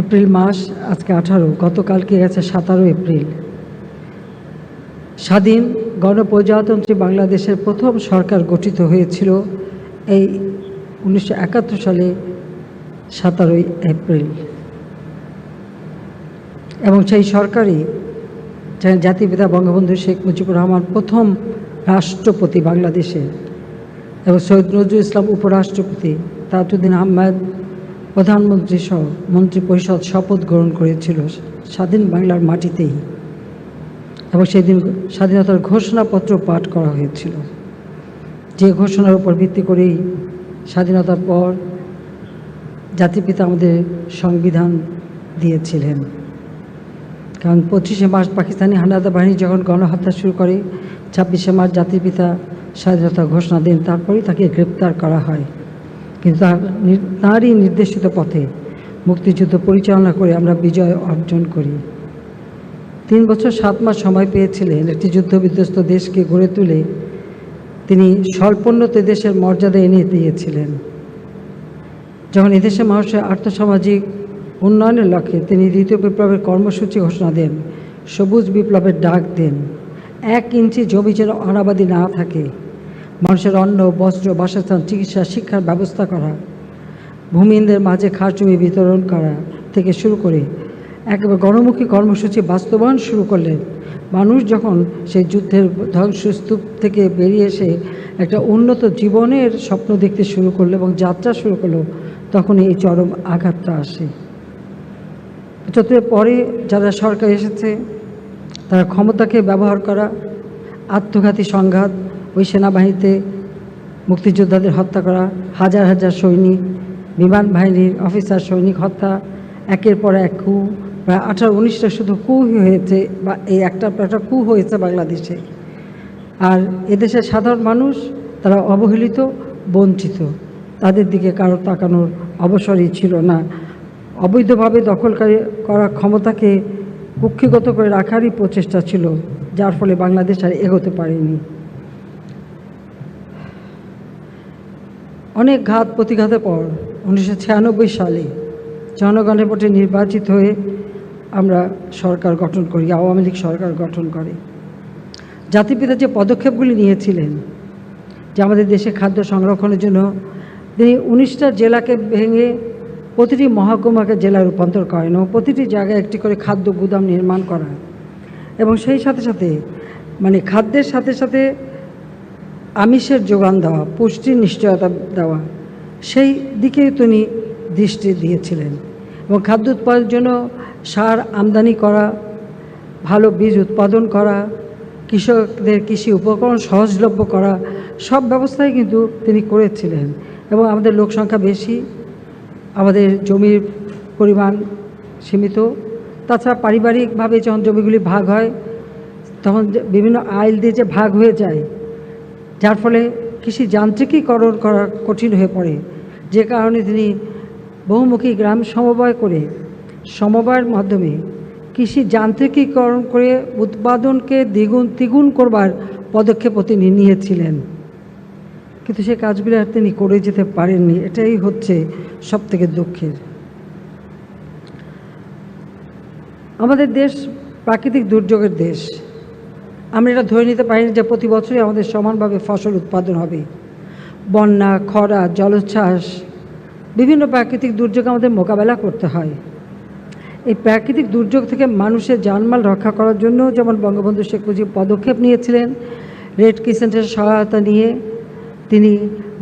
April মাস, আজকে আঠারো, গতকালকে গেছে সতেরো এপ্রিল। স্বাধীন গণপ্রজাতন্ত্রী বাংলাদেশের প্রথম সরকার গঠিত হয়েছিল এই উনিশশো একাত্তর সালে সতেরোই এপ্রিল। এবং সেই সরকারই জাতিপিতা বঙ্গবন্ধু শেখ মুজিবুর রহমান প্রথম রাষ্ট্রপতি বাংলাদেশে এবং সৈয়দ নজরুল ইসলাম উপরাষ্ট্রপতি তাজউদ্দিন আহমেদ প্রধানমন্ত্রী সহ মন্ত্রিপরিষদ শপথ গ্রহণ করেছিল স্বাধীন বাংলার মাটিতেই এবং সেদিন স্বাধীনতার ঘোষণাপত্র পাঠ করা হয়েছিল। যে ঘোষণার উপর ভিত্তি করেই স্বাধীনতার পর জাতিপিতা আমাদের সংবিধান দিয়েছিলেন। কারণ পঁচিশে মার্চ পাকিস্তানি হানাদা বাহিনী যখন গণহত্যা শুরু করে, ছাব্বিশে মার্চ জাতির পিতা স্বাধীনতা ঘোষণা দেন, তারপরেই তাকে গ্রেপ্তার করা হয়। কিন্তু তাঁরই নির্দেশিত পথে মুক্তিযুদ্ধ পরিচালনা করে আমরা বিজয় অর্জন করি। তিন বছর সাত মাস সময় পেয়েছিলেন একটি যুদ্ধবিধ্বস্ত দেশকে গড়ে তুলে তিনি স্বল্পোন্নত দেশের মর্যাদা এনে দিয়েছিলেন। যখন এদেশে মানুষের আর্থসামাজিক উন্নয়নের লক্ষ্যে তিনি দ্বিতীয় বিপ্লবের কর্মসূচি ঘোষণা দেন, সবুজ বিপ্লবের ডাক দেন, এক ইঞ্চি জমি যেন অনাবাদী না থাকে। মানুষের অন্ন, বস্ত্র, বাসস্থান, চিকিৎসা, শিক্ষার ব্যবস্থা করা, ভূমিহীনদের মাঝে খাস জমি বিতরণ করা থেকে শুরু করে একেবারে গণমুখী কর্মসূচি বাস্তবায়ন শুরু করলেন মানুষ যখন সেই যুদ্ধের ধ্বংসস্তূপ থেকে বেরিয়ে এসে একটা উন্নত জীবনের স্বপ্ন দেখতে শুরু করল এবং যাত্রা শুরু করল তখন এই চরম আঘাতটা আসে। যতটা পরে যারা সরকার এসেছে, তারা ক্ষমতাকে ব্যবহার করা, আত্মঘাতী সংঘাত ওই সেনাবাহিনীতে মুক্তিযোদ্ধাদের হত্যা করা, হাজার হাজার সৈনিক, বিমান বাহিনীর অফিসার সৈনিক হত্যা, একের পর এক কু, প্রায় আঠারো, উনিশটা শুধু কু হয়েছে বা এই একটা একটা কু হয়েছে বাংলাদেশে। আর এদেশের সাধারণ মানুষ, তারা অবহেলিত, বঞ্চিত। তাদের দিকে কারও তাকানোর অবসরই ছিল না। অবৈধভাবে দখলকারী করা ক্ষমতাকে কুক্ষিগত করে রাখারই প্রচেষ্টা ছিল, যার ফলে বাংলাদেশ আর এগোতে পারেনি। অনেক ঘাত প্রতিঘাতের পর উনিশশো ছিয়ানব্বই সালে জনগণের ভোটে নির্বাচিত হয়ে আমরা সরকার গঠন করি, আওয়ামী লীগ সরকার গঠন করে। জাতিপিতা যে পদক্ষেপগুলি নিয়েছিলেন, যে আমাদের দেশে খাদ্য সংরক্ষণের জন্য, তিনি উনিশটা জেলাকে ভেঙে প্রতিটি মহকুমাকে জেলায় রূপান্তর করেন এবং প্রতিটি জায়গায় একটি করে খাদ্য গুদাম নির্মাণ করা এবং সেই সাথে সাথে মানে খাদ্যের সাথে সাথে আমিষের যোগান দেওয়া পুষ্টির নিশ্চয়তা দেওয়া, সেই দিকে তিনি দৃষ্টি দিয়েছিলেন এবং খাদ্য উৎপাদনের জন্য সার আমদানি করা, ভালো বীজ উৎপাদন করা, কৃষকদের কৃষি উপকরণ সহজলভ্য করা, সব ব্যবস্থাই কিন্তু তিনি করেছিলেন এবং আমাদের লোক সংখ্যা বেশি, আমাদের জমির পরিমাণ সীমিত। তাছাড়া পারিবারিকভাবে যখন জমিগুলি ভাগ হয়, তখন বিভিন্ন আইল দিয়ে যে ভাগ হয়ে যায় যার ফলে কৃষি যান্ত্রিকীকরণ করা কঠিন হয়ে পড়ে। যে কারণে তিনি বহুমুখী গ্রাম সমবায় করে সমবায়ের মাধ্যমে কৃষি যান্ত্রিকীকরণ করে উৎপাদনকে দ্বিগুণ তিগুণ করবার পদক্ষেপ তিনি নিয়েছিলেন। কিন্তু সে কাজগুলো আর তিনি করে যেতে পারেননি। এটাই হচ্ছে সব থেকে দুঃখের। আমাদের দেশ প্রাকৃতিক দুর্যোগের দেশ। আমরা এটা ধরে নিতে পারি যে প্রতি বছরই আমাদের সমানভাবে ফসল উৎপাদন হবে। বন্যা, খরা, জলোচ্ছ্বাস, বিভিন্ন প্রাকৃতিক দুর্যোগ আমাদের মোকাবেলা করতে হয়। এই প্রাকৃতিক দুর্যোগ থেকে মানুষের জানমাল রক্ষা করার জন্য যেমন বঙ্গবন্ধু শেখ মুজিব পদক্ষেপ নিয়েছিলেন, রেড ক্রিসেন্টের সহায়তা নিয়ে, তিনি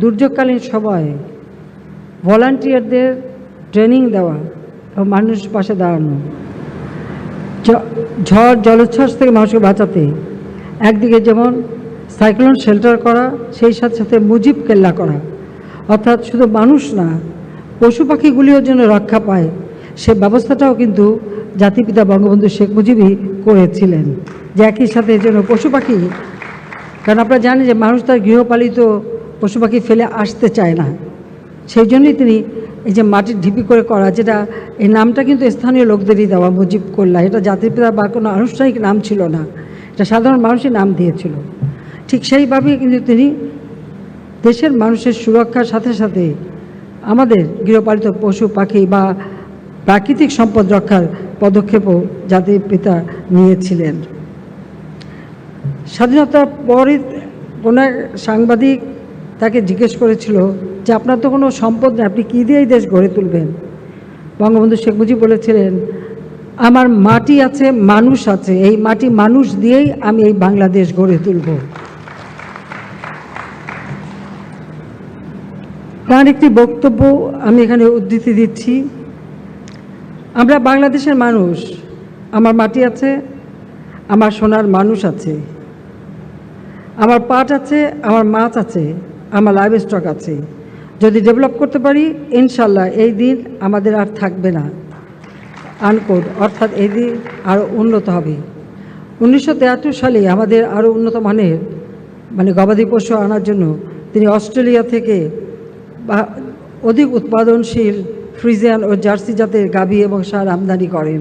দুর্যোগকালীন সময়ে ভলান্টিয়ারদের ট্রেনিং দেওয়া এবং মানুষ পাশে দাঁড়ানো ঝড়, জলোচ্ছ্বাস থেকে মানুষকে বাঁচাতে একদিকে যেমন সাইক্লোন শেল্টার করা, সেই সাথে সাথে মুজিব কেল্লা করা। অর্থাৎ শুধু মানুষ না, পশু পাখিগুলিও যেন রক্ষা পায়, সে ব্যবস্থাটাও কিন্তু জাতিপিতা বঙ্গবন্ধু শেখ মুজিবই করেছিলেন। যে একই সাথে যেন পশু পাখি, কারণ আপনারা জানেন যে মানুষ তার গৃহপালিত পশু পাখি ফেলে আসতে চায় না। সেই জন্যই তিনি এই যে মাটির ঢিপি করে করা, যেটা এই নামটা কিন্তু স্থানীয় লোকদেরই দেওয়া মুজিব কল্লা। এটা জাতির পিতা বা কোনো আনুষ্ঠানিক নাম ছিল না। এটা সাধারণ মানুষই নাম দিয়েছিল। ঠিক সেইভাবেই কিন্তু তিনি দেশের মানুষের সুরক্ষার সাথে সাথে আমাদের গৃহপালিত পশু, পাখি বা প্রাকৃতিক সম্পদ রক্ষার পদক্ষেপও জাতির পিতা নিয়েছিলেন। স্বাধীনতার পরে কোনো সাংবাদিক তাকে জিজ্ঞেস করেছিল যে, আপনার তো কোনো সম্পদ নেই, আপনি কী দিয়ে দেশ গড়ে তুলবেন? বঙ্গবন্ধু শেখ মুজিব বলেছিলেন আমার মাটি আছে, মানুষ আছে। এই মাটি মানুষ দিয়েই আমি এই বাংলাদেশ গড়ে তুলব। তার একটি বক্তব্য আমি এখানে উদ্ধৃতি দিচ্ছি। আমরা বাংলাদেশের মানুষ, আমার মাটি আছে, আমার সোনার মানুষ আছে, আমার পাট আছে, আমার মাছ আছে, আমার লাইভ স্টক আছে। যদি ডেভেলপ করতে পারি, ইনশাল্লাহ এই দিন আমাদের আর থাকবে না। আনকোড, অর্থাৎ এই দিন আরও উন্নত হবে। উনিশশো সালে আমাদের আরও উন্নত মানের মানে গবাদি পশু আনার জন্য তিনি অস্ট্রেলিয়া থেকে অধিক উৎপাদনশীল ফ্রিজিয়ান ও জার্সি জাতের গাভী এবং সার আমদানি করেন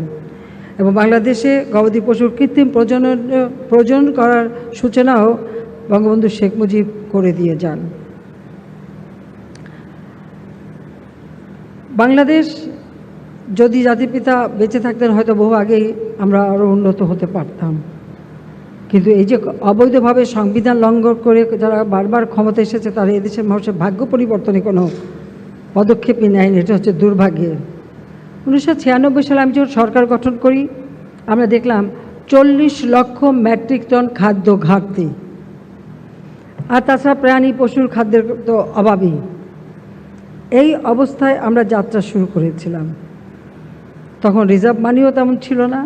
এবং বাংলাদেশে গবাদি পশুর কৃত্রিম প্রজনন প্রজনন করার সূচনাও বঙ্গবন্ধু শেখ মুজিব করে দিয়ে যান। বাংলাদেশ যদি জাতিপিতা বেঁচে থাকতেন, হয়তো বহু আগেই আমরা আরও উন্নত হতে পারতাম। কিন্তু এই যে অবৈধভাবে সংবিধান লঙ্ঘন করে যারা বারবার ক্ষমতা এসেছে, তারা এদেশের মানুষের ভাগ্য পরিবর্তনে কোনো পদক্ষেপই নেয়নি। এটা হচ্ছে দুর্ভাগ্যের উনিশশো ছিয়ানব্বই সালে আমি যখন সরকার গঠন করি, আমরা দেখলাম চল্লিশ লক্ষ মেট্রিক টন খাদ্য ঘাটতি। আর তাছাড়া প্রাণী, পশুর খাদ্যের তো অভাবই। এই অবস্থায় আমরা যাত্রা শুরু করেছিলাম। তখন রিজার্ভ মানিও তেমন ছিল না।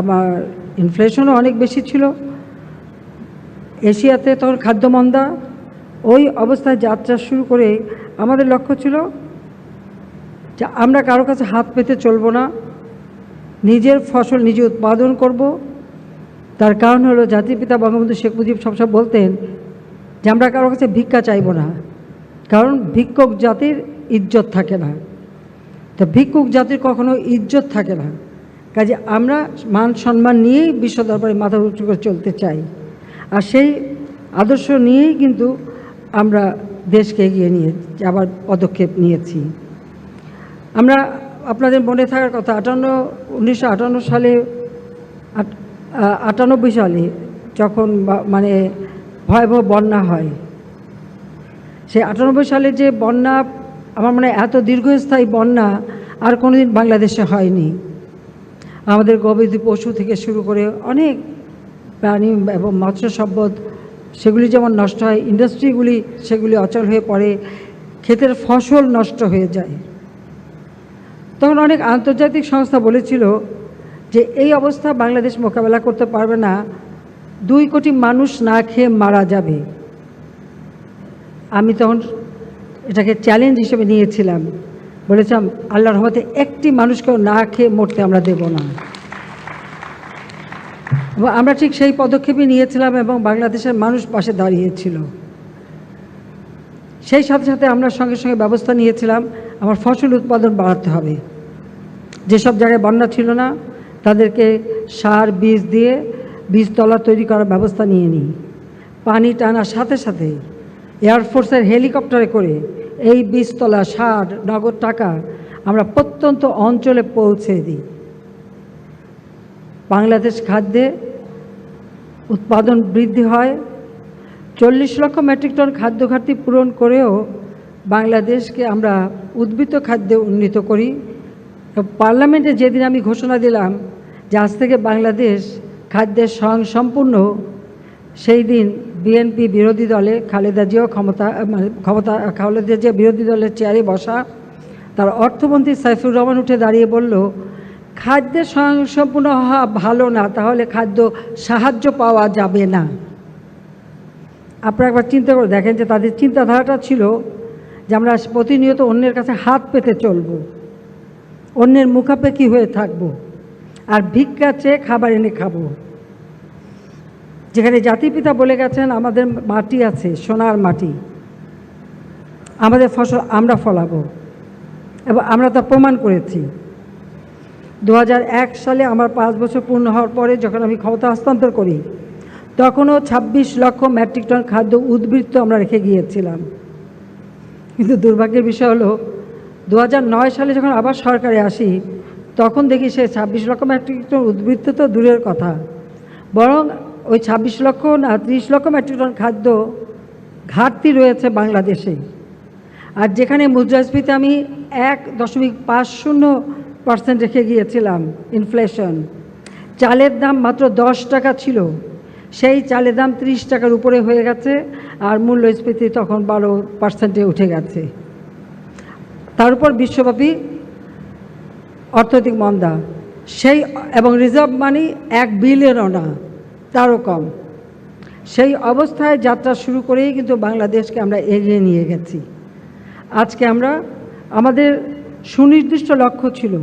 আমার ইনফ্লেশনও অনেক বেশি ছিল। এশিয়াতে তখন খাদ্য মন্দা ওই অবস্থায় যাত্রা শুরু করে আমাদের লক্ষ্য ছিল যে আমরা কারও কাছে হাত পেতে চলবো না, নিজের ফসল নিজে উৎপাদন করব। তার কারণ হলো জাতির পিতা বঙ্গবন্ধু শেখ মুজিব সবসময় বলতেন যে আমরা কারও কাছে ভিক্ষা চাইব না, কারণ ভিক্ষক জাতির ইজ্জত থাকে না। তো ভিক্ষুক জাতির কখনো ইজ্জত থাকে না। কাজে আমরা মান সম্মান নিয়েই বিশ্ব দরবারে মাথা উঁচু করে চলতে চাই। আর সেই আদর্শ নিয়েই কিন্তু আমরা দেশকে এগিয়ে নিয়ে যাবার পদক্ষেপ নিয়েছি। আমরা আপনাদের মনে থাকার কথা, আটান্ন, উনিশশো আটান্ন সালে আটানব্বই সালে যখন মানে ভয়াবহ বন্যা হয়, সেই আটানব্বই সালে যে বন্যা আমার মনে এত দীর্ঘস্থায়ী বন্যা আর কোনোদিন বাংলাদেশে হয়নি। আমাদের গবাদি পশু থেকে শুরু করে অনেক প্রাণী এবং মৎস্য সম্পদ, সেগুলি যেমন নষ্ট হয়, ইন্ডাস্ট্রিগুলি সেগুলি অচল হয়ে পড়ে, ক্ষেতের ফসল নষ্ট হয়ে যায়। তখন অনেক আন্তর্জাতিক সংস্থা বলেছিল যে এই অবস্থা বাংলাদেশ মোকাবেলা করতে পারবে না, দুই কোটি মানুষ না খেয়ে মারা যাবে। আমি তখন এটাকে চ্যালেঞ্জ হিসেবে নিয়েছিলাম। বলেছিলাম, আল্লাহর রহমতে একটি মানুষকেও না খেয়ে মরতে আমরা দেব না। আমরা ঠিক সেই পদক্ষেপই নিয়েছিলাম এবং বাংলাদেশের মানুষ পাশে দাঁড়িয়েছিল। সেই সাথে সাথে আমরা সঙ্গে সঙ্গে ব্যবস্থা নিয়েছিলাম, আমার ফসল উৎপাদন বাড়াতে হবে। যেসব জায়গায় বন্যা ছিল না, তাদেরকে সার, বীজ দিয়ে বীজতলা তৈরি করার ব্যবস্থা নিয়ে নিই। পানি টানার সাথে সাথে এয়ারফোর্সের হেলিকপ্টারে করে এই বীজতলা সার, নগদ টাকা আমরা প্রত্যন্ত অঞ্চলে পৌঁছে দিই। বাংলাদেশ খাদ্যে উৎপাদন বৃদ্ধি হয়। চল্লিশ লক্ষ মেট্রিক টন খাদ্য ঘাটতি পূরণ করেও বাংলাদেশকে আমরা উদ্বৃত্ত খাদ্যে উন্নীত করি। পার্লামেন্টে যেদিন আমি ঘোষণা দিলাম যে আজ থেকে বাংলাদেশ খাদ্যের স্বয়ং সম্পূর্ণ সেই দিন বিএনপি বিরোধী দলে খালেদা জিয়াও ক্ষমতা মানে ক্ষমতা, খালেদা জিয়া বিরোধী দলের চেয়ারে বসা। তার অর্থমন্ত্রী সাইফুর রহমান উঠে দাঁড়িয়ে বলল, খাদ্যের সম্পূর্ণ হওয়া ভালো না, তাহলে খাদ্য সাহায্য পাওয়া যাবে না। আপনারা একবার চিন্তা করে দেখেন যে তাদের চিন্তাধারাটা ছিল যে আমরা প্রতিনিয়ত অন্যের কাছে হাত পেতে চলব, অন্যের মুখাপেক্ষি হয়ে থাকব, আর ভিক্ষা চেয়ে খাবার এনে খাব। যেখানে জাতিপিতা বলে গেছেন, আমাদের মাটি আছে, সোনার মাটি। আমাদের ফসল আমরা ফলাবো। এবং আমরা তা প্রমাণ করেছি। দু হাজার এক সালে আমার পাঁচ বছর পূর্ণ হওয়ার পরে যখন আমি ক্ষমতা হস্তান্তর করি, তখনও ২৬ লক্ষ মেট্রিক টন খাদ্য উদ্বৃত্ত আমরা রেখে গিয়েছিলাম। কিন্তু দুর্ভাগ্যের বিষয় হলো দু হাজার নয় সালে যখন আবার সরকারে আসি, তখন দেখি সে ছাব্বিশ লক্ষ মেট্রিক টন উদ্বৃত্ত তো দূরের কথা। বরং ওই ছাব্বিশ লক্ষ না ত্রিশ লক্ষ মেট্রিক টন খাদ্য ঘাটতি রয়েছে বাংলাদেশে। আর যেখানে মুদ্রাস্ফীতি আমি এক দশমিক পাঁচ শূন্য পার্সেন্ট রেখে গিয়েছিলাম ইনফ্লেশন চালের দাম মাত্র দশ টাকা ছিল। সেই চালের দাম ত্রিশ টাকার উপরে হয়ে গেছে আর মূল্যস্ফীতি তখন বারো পার্সেন্টে উঠে গেছে। তার উপর বিশ্বব্যাপী অর্থনৈতিক মন্দা। সেই এবং রিজার্ভ মানি এক বিলিয়নও না। তারও কম সেই অবস্থায় যাত্রা শুরু করেই কিন্তু বাংলাদেশকে আমরা এগিয়ে নিয়ে গেছি। আজকে আমরা আমাদের সুনির্দিষ্ট লক্ষ্য ছিল।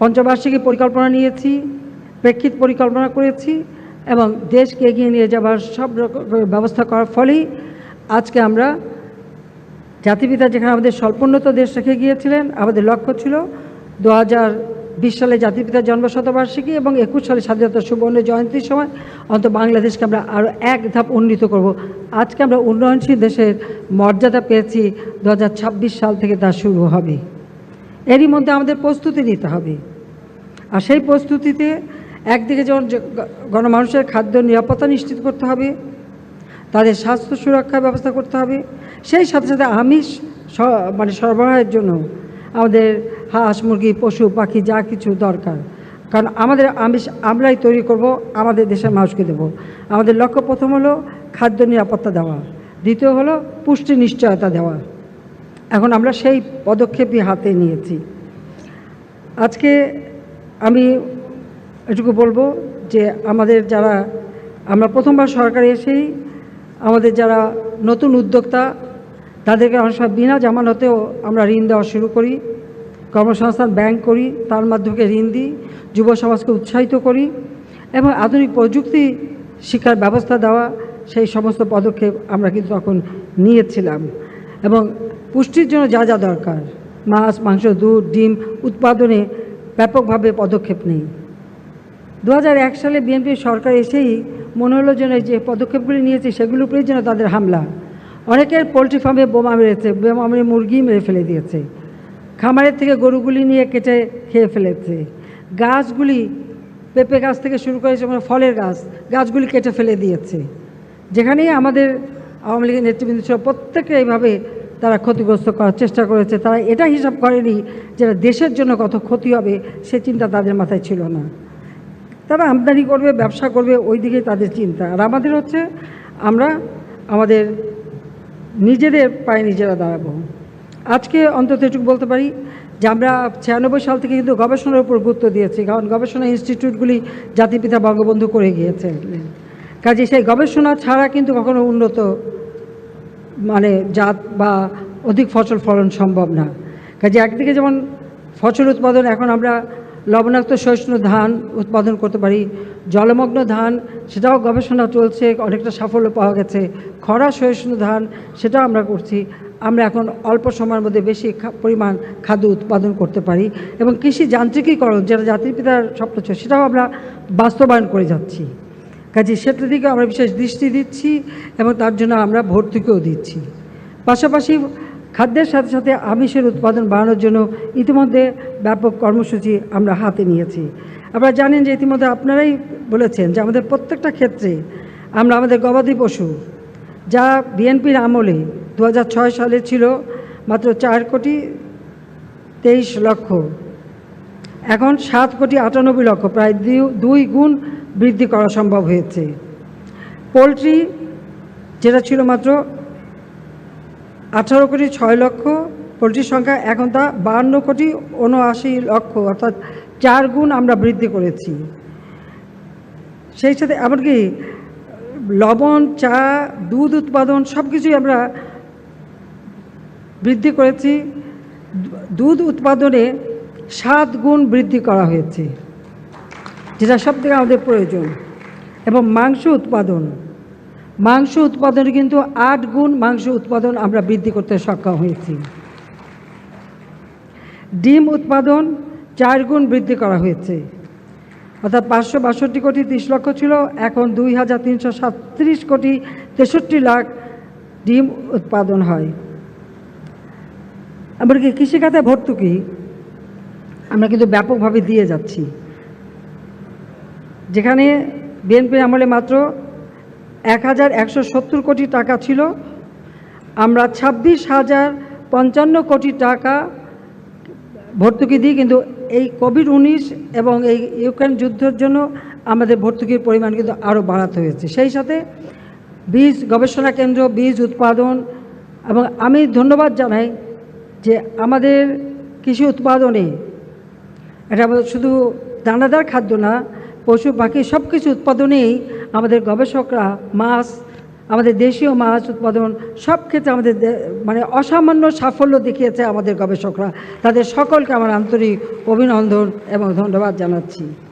পঞ্চবার্ষিকী পরিকল্পনা নিয়েছি, প্রেক্ষিত পরিকল্পনা করেছি এবং দেশকে এগিয়ে নিয়ে যাবার সব ব্যবস্থা করার ফলেই আজকে আমরা জাতিপিতা যেখানে আমাদের স্বল্পোন্নত দেশ রেখে গিয়েছিলেন, আমাদের লক্ষ্য ছিল দু হাজার বিশ সালে জাতিপিতার জন্মশতবার্ষিকী এবং একুশ সালে স্বাধীনতা সুবর্ণ জয়ন্তীর সময় অন্ত বাংলাদেশকে আমরা আরও এক ধাপ উন্নীত করব। আজকে আমরা উন্নয়নশীল দেশের মর্যাদা পেয়েছি। দু হাজার ছাব্বিশ সাল থেকে তা শুরু হবে। এরই মধ্যে আমাদের প্রস্তুতি নিতে হবে। আর সেই প্রস্তুতিতে একদিকে যেমন গণমানুষের খাদ্য নিরাপত্তা নিশ্চিত করতে হবে, তাদের স্বাস্থ্য সুরক্ষার ব্যবস্থা করতে হবে, সেই সাথে সাথে আমিষ মানে সরবরাহের জন্য আমাদের হাঁস, মুরগি, পশু, পাখি, যা কিছু দরকার। কারণ আমাদের আমিষ, আমরাই তৈরি করব, আমাদের দেশের মানুষকে দেব। আমাদের লক্ষ্য প্রথম হলো খাদ্য নিরাপত্তা দেওয়া। দ্বিতীয় হলো পুষ্টি নিশ্চয়তা দেওয়া। এখন আমরা সেই পদক্ষেপই হাতে নিয়েছি। আজকে আমি এটুকু বলব যে আমাদের যারা, আমরা প্রথমবার সরকারে এসেই আমাদের যারা নতুন উদ্যোক্তা তাদেরকে সময় বিনা জামানতেও আমরা ঋণ দেওয়া শুরু করি, কর্মসংস্থান ব্যাংক করি, তার মাধ্যমে ঋণ দিই, যুব সমাজকে উৎসাহিত করি এবং আধুনিক প্রযুক্তি শিক্ষার ব্যবস্থা দেওয়া, সেই সমস্ত পদক্ষেপ আমরা কিন্তু তখন নিয়েছিলাম। এবং পুষ্টির জন্য যা যা দরকার, মাছ, মাংস, দুধ, ডিম উৎপাদনে ব্যাপকভাবে পদক্ষেপ নেই। দু সালে বিএনপি সরকার এসেই মনে হলো যে পদক্ষেপগুলি নিয়েছে, সেগুলোর উপরেই যেন তাদের হামলা। অনেকের পোলট্রি ফার্মে বোমা মেরেছে, বোমা মেরে মুরগি মেরে ফেলে দিয়েছে। খামারের থেকে গরুগুলি নিয়ে কেটে খেয়ে ফেলেছে। গাছগুলি পেঁপে গাছ থেকে শুরু করে যেমন ফলের গাছ, গাছগুলি কেটে ফেলে দিয়েছে। যেখানেই আমাদের আওয়ামী লীগের নেতৃবৃন্দ ছিল প্রত্যেকে এইভাবে তারা ক্ষতিগ্রস্ত করার চেষ্টা করেছে। তারা এটা হিসাব করেনি যেটা দেশের জন্য কত ক্ষতি হবে, সে চিন্তা তাদের মাথায় ছিল না। তারা আমদানি করবে, ব্যবসা করবে ওই দিকে তাদের চিন্তা। আর আমাদের হচ্ছে, আমরা আমাদের নিজেদের পায়ে নিজেরা দাঁড়াবো। আজকে অন্তত এটুকু বলতে পারি যে আমরা ছিয়ানব্বই সাল থেকে কিন্তু গবেষণার উপর গুরুত্ব দিয়েছি, কারণ গবেষণা ইনস্টিটিউটগুলি জাতিপিতা বঙ্গবন্ধু করে গিয়েছে কাজে সেই গবেষণা ছাড়া কিন্তু কখনো উন্নত মানে জাত বা অধিক ফসল ফলন সম্ভব না। কাজে একদিকে যেমন ফসল উৎপাদন, এখন আমরা লবণাক্ত সহিষ্ণু ধান উৎপাদন করতে পারি, জলমগ্ন ধান, সেটাও গবেষণা চলছে, অনেকটা সাফল্য পাওয়া গেছে। খরা সহিষ্ণু ধান, সেটাও আমরা করছি। আমরা এখন অল্প সময়ের মধ্যে বেশি পরিমাণ খাদ্য উৎপাদন করতে পারি এবং কৃষি যান্ত্রিকীকরণ, যেটা জাতির পিতার স্বপ্ন ছিল, সেটাও আমরা বাস্তবায়ন করে যাচ্ছি। কাজে সেটার দিকে আমরা বিশেষ দৃষ্টি দিচ্ছি এবং তার জন্য আমরা ভর্তুকিও দিচ্ছি। পাশাপাশি খাদ্যের সাথে সাথে আমিষের উৎপাদন বাড়ানোর জন্য ইতিমধ্যে ব্যাপক কর্মসূচি আমরা হাতে নিয়েছি। আপনারা জানেন যে ইতিমধ্যে আপনারাই বলেছেন যে আমাদের প্রত্যেকটা ক্ষেত্রে আমরা আমাদের গবাদি পশু, যা বিএনপির আমলে দু হাজার ছয় সালে ছিল মাত্র চার কোটি তেইশ লক্ষ, এখন সাত কোটি আটানব্বই লক্ষ, প্রায় দুই- দুই গুণ বৃদ্ধি করা সম্ভব হয়েছে। পোলট্রি, যেটা ছিল মাত্র আঠারো কোটি ছয় লক্ষ, পোলট্রির সংখ্যা এখন তা বাহান্ন কোটি উনআশি লক্ষ, অর্থাৎ চার গুণ আমরা বৃদ্ধি করেছি। সেই সাথে এমনকি লবণ, চা, দুধ উৎপাদন সব কিছুই আমরা বৃদ্ধি করেছি। দুধ উৎপাদনে সাত গুণ বৃদ্ধি করা হয়েছে, যেটা সব থেকে আমাদের প্রয়োজন। এবং মাংস উৎপাদন মাংস উৎপাদনে কিন্তু আট গুণ মাংস উৎপাদন আমরা বৃদ্ধি করতে সক্ষম হয়েছি। ডিম উৎপাদন চার গুণ বৃদ্ধি করা হয়েছে। অর্থাৎ পাঁচশো বাষট্টি কোটি তিরিশ লক্ষ ছিল, এখন দুই হাজার তিনশো সাতত্রিশ কোটি তেষট্টি লাখ ডিম উৎপাদন হয়। এমনকি কৃষিখাতে ভর্তুকি? আমরা কিন্তু ব্যাপকভাবে দিয়ে যাচ্ছি। যেখানে বিএনপি আমলে মাত্র এক হাজার একশো সত্তর কোটি টাকা ছিল। আমরা ছাব্বিশ হাজার পঞ্চান্ন কোটি টাকা ভর্তুকি দিই, কিন্তু এই কোভিড উনিশ এবং এই ইউক্রেন যুদ্ধের জন্য আমাদের ভর্তুকির পরিমাণ কিন্তু আরও বাড়াতে হয়েছে। সেই সাথে বীজ গবেষণা কেন্দ্র, বীজ উৎপাদন এবং আমি ধন্যবাদ জানাই যে আমাদের কৃষি উৎপাদনে এটা শুধু দানাদার খাদ্য না, পশু পাখি সব কিছু উৎপাদনেই আমাদের গবেষকরা মাছ, আমাদের দেশীয় মাছ উৎপাদন, সব ক্ষেত্রে আমাদের মানে অসামান্য সাফল্য দেখিয়েছে আমাদের গবেষকরা। তাদের সকলকে আমার আন্তরিক অভিনন্দন এবং ধন্যবাদ জানাচ্ছি।